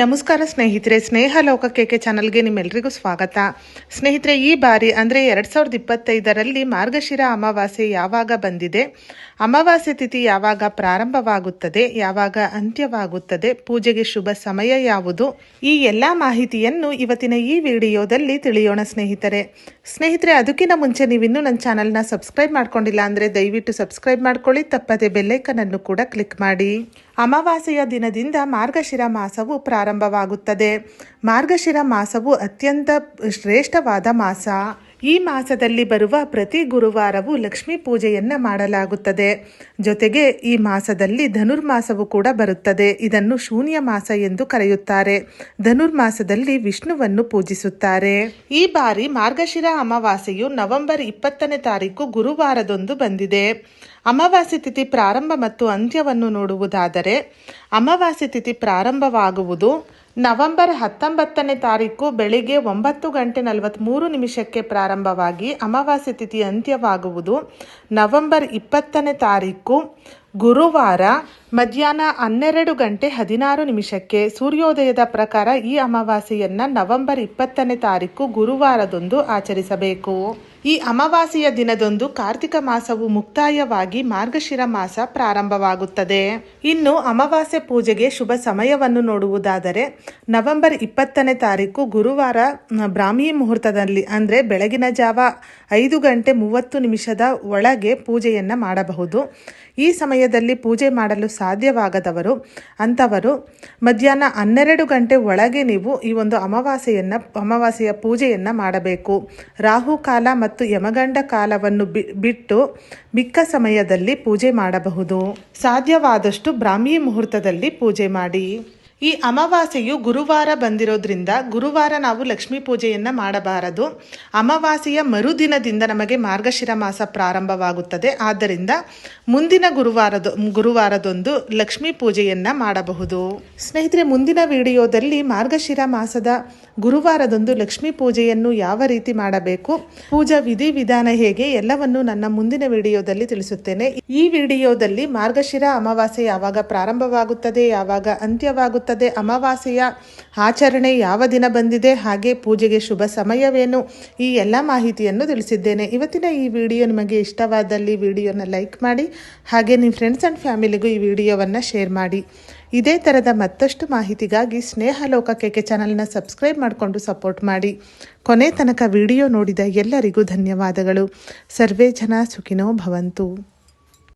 ನಮಸ್ಕಾರ ಸ್ನೇಹಿತರೆ, ಸ್ನೇಹ ಲೋಕಕ್ಕೆ ಚಾನಲ್ಗೆ ನಿಮ್ಮೆಲ್ಲರಿಗೂ ಸ್ವಾಗತ. ಸ್ನೇಹಿತರೆ, ಈ ಬಾರಿ ಅಂದರೆ ಎರಡು ಸಾವಿರದ ಇಪ್ಪತ್ತೈದರಲ್ಲಿ ಮಾರ್ಗಶಿರ ಅಮಾವಾಸ್ಯೆ ಯಾವಾಗ ಬಂದಿದೆ? ಅಮಾವಾಸ್ಯೆ ತಿಥಿ ಯಾವಾಗ ಪ್ರಾರಂಭವಾಗುತ್ತದೆ? ಯಾವಾಗ ಅಂತ್ಯವಾಗುತ್ತದೆ? ಪೂಜೆಗೆ ಶುಭ ಸಮಯ ಯಾವುದು? ಈ ಎಲ್ಲ ಮಾಹಿತಿಯನ್ನು ಇವತ್ತಿನ ಈ ವಿಡಿಯೋದಲ್ಲಿ ತಿಳಿಯೋಣ ಸ್ನೇಹಿತರೆ. ಸ್ನೇಹಿತರೆ, ಅದಕ್ಕಿಂತ ಮುಂಚೆ ನೀವಿನ್ನೂ ನನ್ನ ಚಾನಲ್ನ ಸಬ್ಸ್ಕ್ರೈಬ್ ಮಾಡ್ಕೊಂಡಿಲ್ಲ ಅಂದರೆ ದಯವಿಟ್ಟು ಸಬ್ಸ್ಕ್ರೈಬ್ ಮಾಡ್ಕೊಳ್ಳಿ, ತಪ್ಪದೆ ಬೆಲ್ಲೈಕನನ್ನು ಕೂಡ ಕ್ಲಿಕ್ ಮಾಡಿ. ಅಮಾವಾಸ್ಯೆಯ ದಿನದಿಂದ ಮಾರ್ಗಶಿರ ಮಾಸವು ಪ್ರಾರಂಭವಾಗುತ್ತದೆ. ಮಾರ್ಗಶಿರ ಮಾಸವು ಅತ್ಯಂತ ಶ್ರೇಷ್ಠವಾದ ಮಾಸ. ಈ ಮಾಸದಲ್ಲಿ ಬರುವ ಪ್ರತಿ ಗುರುವಾರವೂ ಲಕ್ಷ್ಮೀ ಪೂಜೆಯನ್ನು ಮಾಡಲಾಗುತ್ತದೆ. ಜೊತೆಗೆ ಈ ಮಾಸದಲ್ಲಿ ಧನುರ್ಮಾಸವು ಕೂಡ ಬರುತ್ತದೆ. ಇದನ್ನು ಶೂನ್ಯ ಮಾಸ ಎಂದು ಕರೆಯುತ್ತಾರೆ. ಧನುರ್ಮಾಸದಲ್ಲಿ ವಿಷ್ಣುವನ್ನು ಪೂಜಿಸುತ್ತಾರೆ. ಈ ಬಾರಿ ಮಾರ್ಗಶಿರ ಅಮಾವಾಸ್ಯೆಯು ನವೆಂಬರ್ ಇಪ್ಪತ್ತನೇ ತಾರೀಕು ಗುರುವಾರದೊಂದು ಬಂದಿದೆ. ಅಮಾವಾಸ್ಯೆ ತಿಥಿ ಪ್ರಾರಂಭ ಮತ್ತು ಅಂತ್ಯವನ್ನು ನೋಡುವುದಾದರೆ, ಅಮಾವಾಸ್ಯೆ ತಿಥಿ ಪ್ರಾರಂಭವಾಗುವುದು ನವೆಂಬರ್ ಹತ್ತೊಂಬತ್ತನೇ ತಾರೀಕು ಬೆಳಿಗ್ಗೆ ಒಂಬತ್ತು ಗಂಟೆ ನಲವತ್ತ್ಮೂರು ನಿಮಿಷಕ್ಕೆ ಪ್ರಾರಂಭವಾಗಿ ಅಮಾವಾಸ್ಯೆ ತಿಥಿ ಅಂತ್ಯವಾಗುವುದು. ನವೆಂಬರ್ ಇಪ್ಪತ್ತನೇ ತಾರೀಕು ಗುರುವಾರ ಮಧ್ಯಾಹ್ನ ಹನ್ನೆರಡು ಗಂಟೆ ಹದಿನಾರು ನಿಮಿಷಕ್ಕೆ ಸೂರ್ಯೋದಯದ ಪ್ರಕಾರ ಈ ಅಮಾವಾಸ್ಯೆಯನ್ನು ನವೆಂಬರ್ ಇಪ್ಪತ್ತನೇ ತಾರೀಕು ಗುರುವಾರದಂದು ಆಚರಿಸಬೇಕು. ಈ ಅಮಾವಾಸ್ಯೆಯ ದಿನದಂದು ಕಾರ್ತಿಕ ಮಾಸವು ಮುಕ್ತಾಯವಾಗಿ ಮಾರ್ಗಶಿರ ಮಾಸ ಪ್ರಾರಂಭವಾಗುತ್ತದೆ. ಇನ್ನು ಅಮಾವಾಸ್ಯೆ ಪೂಜೆಗೆ ಶುಭ ಸಮಯವನ್ನು ನೋಡುವುದಾದರೆ, ನವೆಂಬರ್ ಇಪ್ಪತ್ತನೇ ತಾರೀಕು ಗುರುವಾರ ಬ್ರಾಹ್ಮಿ ಮುಹೂರ್ತದಲ್ಲಿ, ಅಂದರೆ ಬೆಳಗಿನ ಜಾವ ಐದು ಗಂಟೆ ಮೂವತ್ತು ನಿಮಿಷದ ಒಳಗೆ ಪೂಜೆಯನ್ನು ಮಾಡಬಹುದು. ಈ ಸಮಯದಲ್ಲಿ ಪೂಜೆ ಮಾಡಲು ಸಾಧ್ಯವಾಗದವರು, ಅಂಥವರು ಮಧ್ಯಾಹ್ನ ಹನ್ನೆರಡು ಗಂಟೆ ಒಳಗೆ ನೀವು ಈ ಒಂದು ಅಮಾವಾಸ್ಯೆಯನ್ನು, ಅಮಾವಾಸ್ಯೆಯ ಪೂಜೆಯನ್ನು ಮಾಡಬೇಕು. ರಾಹು ಕಾಲ ಮತ್ತು ಯಮಗಂಡ ಕಾಲವನ್ನು ಬಿಟ್ಟು ಮಿಕ್ಕ ಸಮಯದಲ್ಲಿ ಪೂಜೆ ಮಾಡಬಹುದು. ಸಾಧ್ಯವಾದಷ್ಟು ಬ್ರಾಹ್ಮಿ ಮುಹೂರ್ತದಲ್ಲಿ ಪೂಜೆ ಮಾಡಿ. ಈ ಅಮಾವಾಸ್ಯೆಯು ಗುರುವಾರ ಬಂದಿರೋದ್ರಿಂದ ಗುರುವಾರ ನಾವು ಲಕ್ಷ್ಮೀ ಪೂಜೆಯನ್ನು ಮಾಡಬಾರದು. ಅಮಾವಾಸ್ಯೆಯ ಮರುದಿನದಿಂದ ನಮಗೆ ಮಾರ್ಗಶಿರ ಮಾಸ ಪ್ರಾರಂಭವಾಗುತ್ತದೆ. ಆದ್ದರಿಂದ ಮುಂದಿನ ಗುರುವಾರದ, ಗುರುವಾರದೊಂದು ಲಕ್ಷ್ಮೀ ಪೂಜೆಯನ್ನು ಮಾಡಬಹುದು. ಸ್ನೇಹಿತರೆ, ಮುಂದಿನ ವಿಡಿಯೋದಲ್ಲಿ ಮಾರ್ಗಶಿರ ಮಾಸದ ಗುರುವಾರದೊಂದು ಲಕ್ಷ್ಮೀ ಪೂಜೆಯನ್ನು ಯಾವ ರೀತಿ ಮಾಡಬೇಕು, ಪೂಜಾ ವಿಧಿ ವಿಧಾನ ಹೇಗೆ ಎಲ್ಲವನ್ನು ನನ್ನ ಮುಂದಿನ ವಿಡಿಯೋದಲ್ಲಿ ತಿಳಿಸುತ್ತೇನೆ. ಈ ವಿಡಿಯೋದಲ್ಲಿ ಮಾರ್ಗಶಿರ ಅಮಾವಾಸ್ಯೆ ಯಾವಾಗ ಪ್ರಾರಂಭವಾಗುತ್ತದೆ, ಯಾವಾಗ ಅಂತ್ಯವಾಗುತ್ತದೆ ಅಮಾವಾಸ್ಯೆಯ ಆಚರಣೆ ಯಾವ ದಿನ ಬಂದಿದೆ? ಹಾಗೆ ಪೂಜೆಗೆ ಶುಭ ಸಮಯವೇನು? ಈ ಎಲ್ಲ ಮಾಹಿತಿಯನ್ನು ತಿಳಿಸಿದ್ದೇನೆ. ಇವತ್ತಿನ ಈ ವಿಡಿಯೋ ನಿಮಗೆ ಇಷ್ಟವಾದಲ್ಲಿ ವಿಡಿಯೋನ ಲೈಕ್ ಮಾಡಿ, ಹಾಗೆ ನಿಮ್ಮ ಫ್ರೆಂಡ್ಸ್ ಆ್ಯಂಡ್ ಫ್ಯಾಮಿಲಿಗೂ ಈ ವಿಡಿಯೋವನ್ನು ಶೇರ್ ಮಾಡಿ. ಇದೇ ಥರದ ಮತ್ತಷ್ಟು ಮಾಹಿತಿಗಾಗಿ ಸ್ನೇಹ ಲೋಕಕ್ಕೆ ಚಾನಲ್ನ ಸಬ್ಸ್ಕ್ರೈಬ್ ಮಾಡಿಕೊಂಡು ಸಪೋರ್ಟ್ ಮಾಡಿ. ಕೊನೆ ತನಕ ವಿಡಿಯೋ ನೋಡಿದ ಎಲ್ಲರಿಗೂ ಧನ್ಯವಾದಗಳು. ಸರ್ವೇ ಜನ ಸುಖಿನೋ ಭವಂತು.